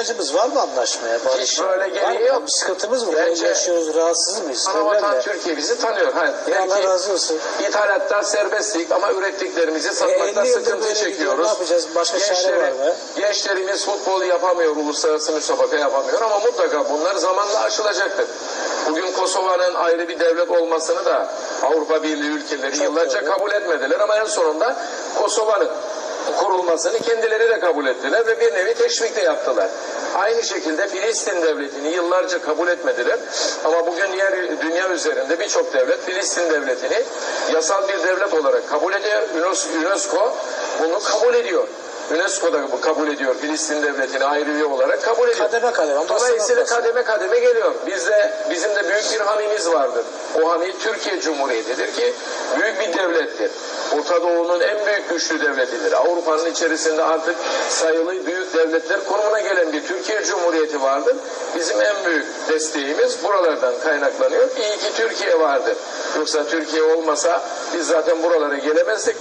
ihtiyacımız var mı anlaşmaya? Barış? Hiç böyle gereği yok. Bir sıkıntımız mı? Bence-. Yaşıyoruz, rahatsız mıyız? Anavatan Problemle. Türkiye bizi tanıyor. Ha, Ya Allah razı olsun. İthalatta serbestlik ama ürettiklerimizi satmakta 50 yıldır sıkıntı çekiyoruz. Ne yapacağız? Başka çare var mı? Gençlerimiz futbol yapamıyor, uluslararası müsabaka yapamıyor ama mutlaka bunlar zamanla aşılacaktır. Bugün Kosova'nın ayrı bir devlet olmasını da Avrupa Birliği ülkeleri Çok yıllarca doğru. kabul etmediler ama en sonunda Kosova'nın kurulmasını kendileri de kabul ettiler ve bir nevi teşvik de yaptılar. Aynı şekilde Filistin devletini yıllarca kabul etmediler ama bugün yer, dünya üzerinde birçok devlet Filistin devletini yasal bir devlet olarak kabul ediyor. UNESCO bunu kabul ediyor. UNESCO da bu kabul ediyor Filistin devletini ayrı üye olarak kabul ediyor. Kademe kademe. Dolayısıyla kademe kademe geliyor. Bizde bizim de büyük bir hamimiz vardır. O hami Türkiye Cumhuriyeti'dir ki büyük bir devlettir. Orta Doğu'nun en büyük güçlü devletidir. Avrupa'nın içerisinde artık sayılı büyük devletler konumuna gelen bir Türkiye Cumhuriyeti vardır. Bizim en büyük desteğimiz buralardan kaynaklanıyor. İyi ki Türkiye vardır. Yoksa Türkiye olmasa biz zaten buralara gelemezdik.